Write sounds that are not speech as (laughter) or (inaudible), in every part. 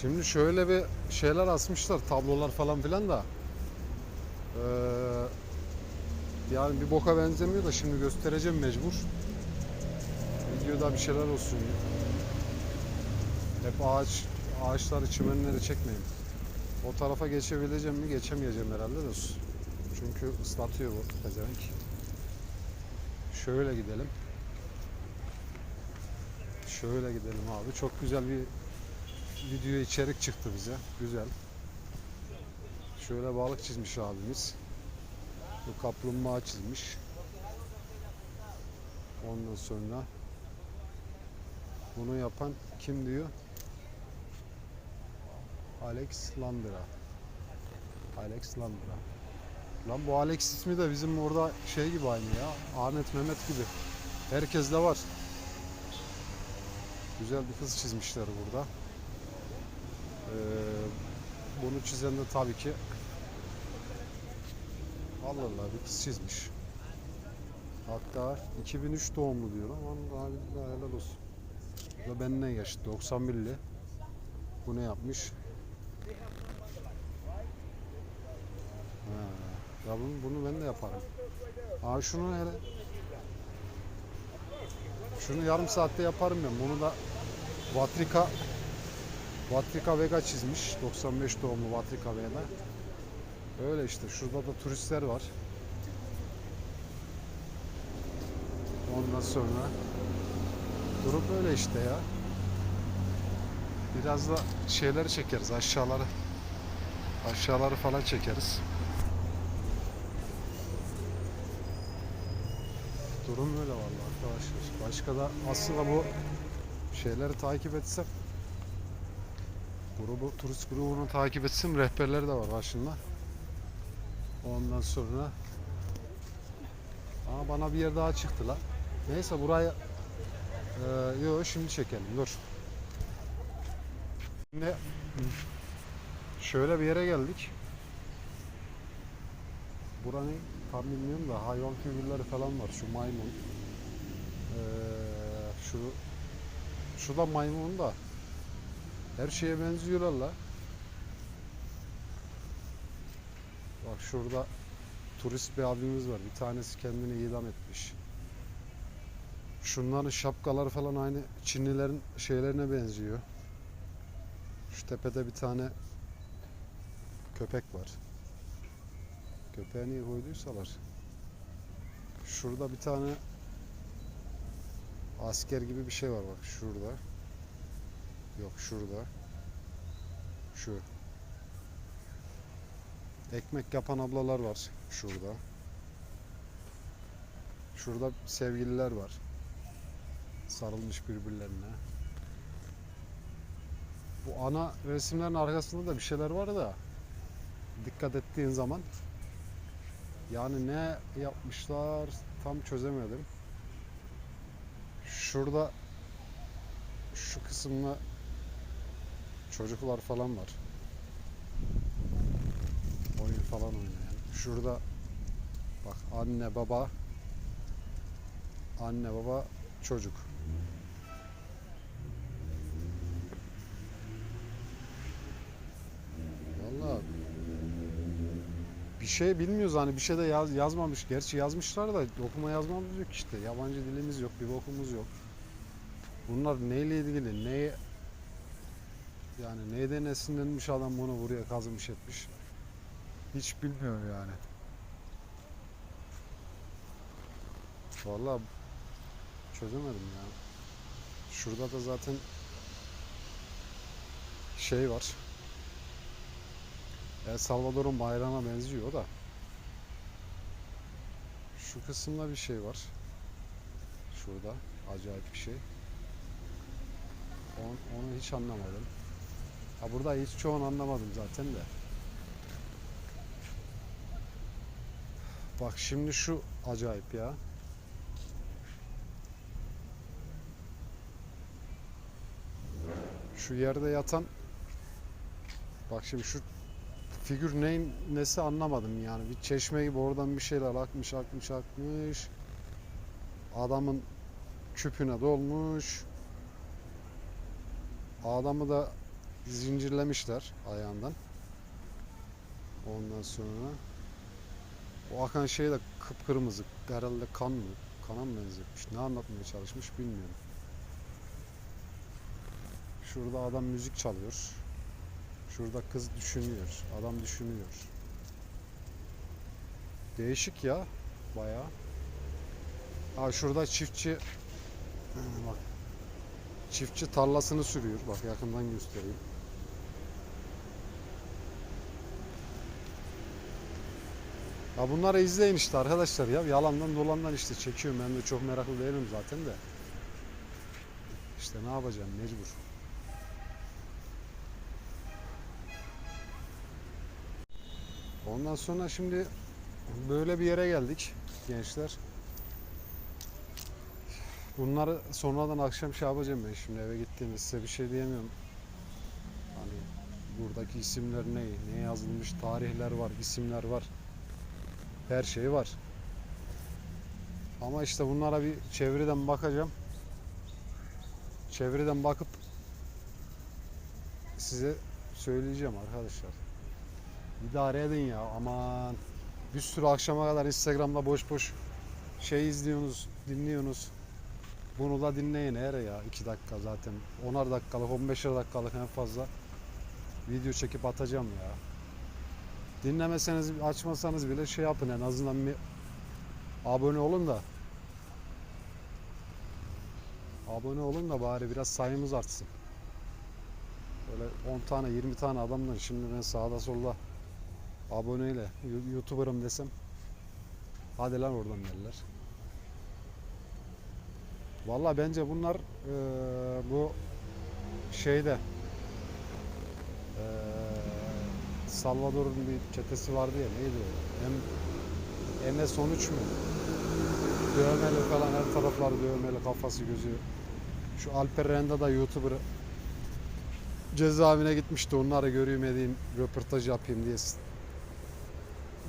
Şimdi şöyle bir şeyler asmışlar, tablolar falan filan da. Ee, yani bir boka benzemiyor da şimdi göstereceğim mecbur. Videoda bir şeyler olsun. Hep ağaç, ağaçları, çimenleri çekmeyin. O tarafa geçebileceğim mi? Geçemeyeceğim herhalde de. Çünkü ıslatıyor bu pezevenk. Şöyle gidelim. Şöyle gidelim abi. Çok güzel bir video içerik çıktı bize. Güzel. Şöyle balık çizmiş abimiz. Bu kaplumbağa çizmiş. Ondan sonra bunu yapan kim diyor? Alex Landra. Alex Landra. Lan bu Alex ismi de bizim orada şey gibi aynı ya. Ahmet Mehmet gibi. Herkes de var. Güzel bir kız çizmişler burada. Ee, bunu çizen de tabii ki Allah Allah bir çizmiş. Hatta 2003 doğumlu diyor ama daha helal olsun. Da benden yaşlı 91'li. Bu ne yapmış? Ha, ya bunu, bunu ben de yaparım. Aa şunu hele şunu yarım saatte yaparım ben. Bunu da Vatrika Vatrika Vega çizmiş. 95 doğumlu Vatrika Vega. Öyle işte. Şurada da turistler var. Ondan sonra durum böyle işte ya. Biraz da şeyleri çekeriz aşağıları. Aşağıları falan çekeriz. Durum böyle vallahi arkadaşlar. Başka da aslında bu şeyleri takip etsem grubu turist grubunu takip etsem rehberleri de var başında. Ondan sonra Aa, bana bir yer daha çıktı la. Neyse burayı ee, yo şimdi çekelim dur. Şimdi şöyle bir yere geldik. Buranın tam bilmiyorum da hayvan figürleri falan var. Şu maymun. Ee, şu şu da maymun da. Her şeye benziyorlar la. Bak şurada turist bir abimiz var. Bir tanesi kendini idam etmiş. Şunların şapkaları falan aynı Çinlilerin şeylerine benziyor. Şu tepede bir tane köpek var. Köpeğe niye koyduysalar. Şurada bir tane asker gibi bir şey var bak şurada. Yok şurada. Şu. Ekmek yapan ablalar var şurada. Şurada sevgililer var. Sarılmış birbirlerine. Bu ana resimlerin arkasında da bir şeyler var da dikkat ettiğin zaman yani ne yapmışlar tam çözemedim. Şurada şu kısımda çocuklar falan var. Oyun falan oynayan. Şurada bak anne baba anne baba çocuk. Vallahi bir şey bilmiyoruz hani bir şey de yaz, yazmamış. Gerçi yazmışlar da okuma yazmamız yok işte. Yabancı dilimiz yok, bir bokumuz yok. Bunlar neyle ilgili, neye yani neyden esinlenmiş adam bunu buraya kazımış etmiş. Hiç bilmiyorum yani. Vallahi çözemedim ya. Şurada da zaten şey var. El Salvador'un bayrağına benziyor da. Şu kısımda bir şey var. Şurada acayip bir şey. Onu, onu hiç anlamadım. Ha burada hiç çoğunu anlamadım zaten de. Bak şimdi şu acayip ya. Şu yerde yatan Bak şimdi şu figür neyin nesi anlamadım yani. Bir çeşme gibi oradan bir şeyler akmış akmış akmış. Adamın küpüne dolmuş. Adamı da zincirlemişler ayağından. Ondan sonra o akan şey de kıpkırmızı. Herhalde kan mı? Kana mı benzetmiş? Ne anlatmaya çalışmış bilmiyorum. Şurada adam müzik çalıyor. Şurada kız düşünüyor. Adam düşünüyor. Değişik ya. Bayağı. Ha şurada çiftçi bak çiftçi tarlasını sürüyor. Bak yakından göstereyim. Ya bunları izleyin işte arkadaşlar ya. Yalandan dolandan işte çekiyorum. Ben de çok meraklı değilim zaten de. İşte ne yapacağım mecbur. Ondan sonra şimdi böyle bir yere geldik gençler. Bunları sonradan akşam şey yapacağım ben şimdi eve gittiğimde size bir şey diyemiyorum. Hani buradaki isimler ne, ne yazılmış, tarihler var, isimler var. Her şey var. Ama işte bunlara bir çevreden bakacağım. Çevreden bakıp size söyleyeceğim arkadaşlar. İdare edin ya aman. Bir sürü akşama kadar Instagram'da boş boş şey izliyorsunuz, dinliyorsunuz. Bunu da dinleyin her ya 2 dakika zaten. 10'ar dakikalık, 15'er dakikalık en fazla video çekip atacağım ya. Dinlemeseniz, açmasanız bile şey yapın en azından bir abone olun da abone olun da bari biraz sayımız artsın. Böyle 10 tane 20 tane adamdan şimdi ben sağda solda aboneyle YouTuber'ım desem hadi lan oradan derler. Valla bence bunlar eee, bu şeyde eee Salvador'un bir çetesi vardı ya neydi o? Hem MS-13 mü? Dövmeli falan her tarafları dövmeli kafası gözü. Şu Alper Renda da YouTuber cezaevine gitmişti. Onları göreyim edeyim, röportaj yapayım diye.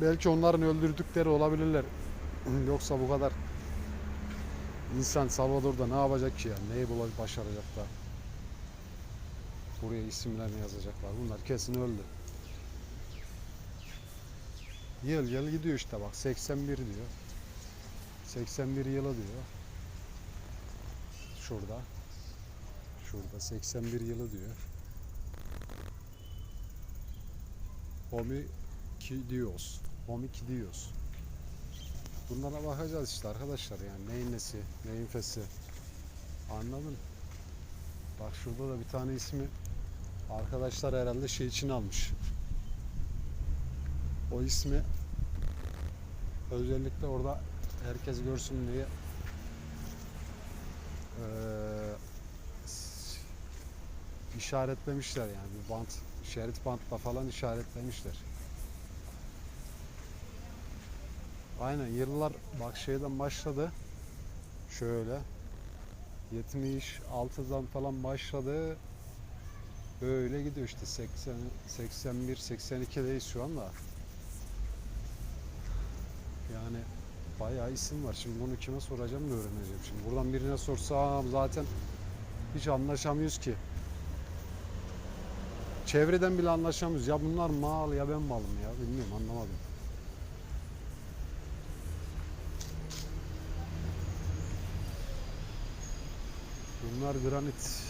Belki onların öldürdükleri olabilirler. (clears throat) Yoksa bu kadar insan Salvador'da ne yapacak ki ya? Neyi başaracak da? Buraya isimlerini yazacaklar. Bunlar kesin öldü. Yıl yıl gidiyor işte bak 81 diyor. 81 yılı diyor. Şurada. Şurada 81 yılı diyor. Homikidios. Homikidios. Bunlara bakacağız işte arkadaşlar yani neyin nesi, neyin fesi. Anladın? Bak şurada da bir tane ismi arkadaşlar herhalde şey için almış. O ismi özellikle orada herkes görsün diye s- işaretlemişler yani bir bant şerit bantla falan işaretlemişler. Aynen yıllar bak şeyden başladı. Şöyle 76'dan falan başladı. Böyle gidiyor işte 80 81 82'deyiz şu anda. Yani bayağı isim var. Şimdi bunu kime soracağım da öğreneceğim. Şimdi buradan birine sorsam zaten hiç anlaşamıyoruz ki. Çevreden bile anlaşamıyoruz. Ya bunlar mal ya ben malım ya. Bilmiyorum anlamadım. Bunlar granit.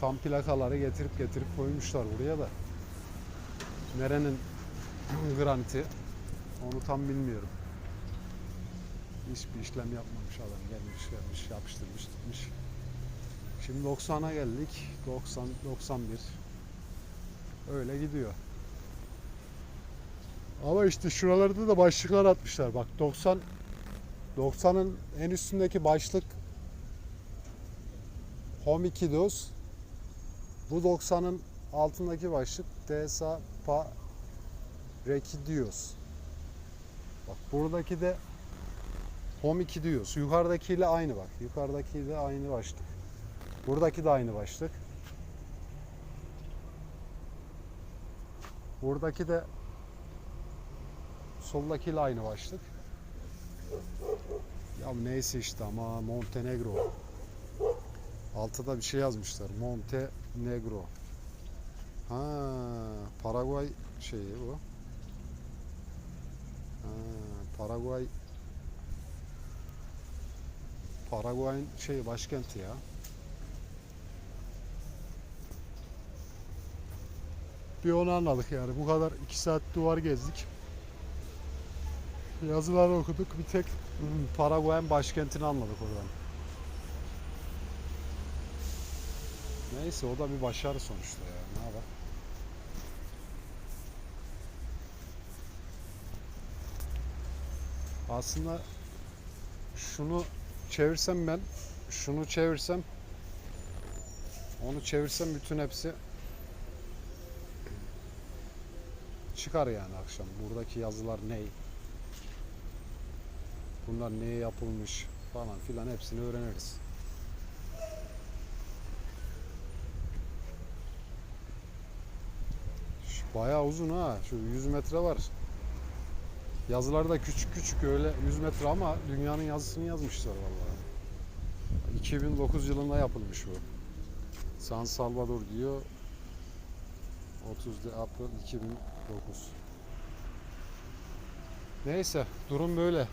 Tam plakaları getirip getirip koymuşlar buraya da. Nerenin graniti onu tam bilmiyorum. Hiçbir işlem yapmamış adam gelmiş gelmiş yapıştırmış gitmiş. Şimdi 90'a geldik. 90 91. Öyle gidiyor. Ama işte şuralarda da başlıklar atmışlar. Bak 90 90'ın en üstündeki başlık Homikidos. Bu 90'ın altındaki başlık Desa Pa Rekidios. Bak buradaki de Homikidios. Yukarıdakiyle aynı bak. Yukarıdakiyle aynı başlık. Buradaki de aynı başlık. Buradaki de soldakiyle aynı başlık. Ya neyse işte ama Montenegro. Altıda bir şey yazmışlar. Monte Negro. Ha, Paraguay şeyi bu. Ha, Paraguay Paraguay'ın şey başkenti ya. Bir onu anladık yani. Bu kadar iki saat duvar gezdik. Yazıları okuduk. Bir tek Paraguay'ın başkentini anladık oradan. Neyse o da bir başarı sonuçta ya. Ne yapalım? Aslında şunu çevirsem ben, şunu çevirsem, onu çevirsem bütün hepsi çıkar yani akşam. Buradaki yazılar ne? Bunlar neye yapılmış falan filan hepsini öğreniriz. Bayağı uzun ha. Şu 100 metre var. Yazılar da küçük küçük öyle 100 metre ama dünyanın yazısını yazmışlar vallahi. 2009 yılında yapılmış bu. San Salvador diyor. 30 April 2009. Neyse durum böyle.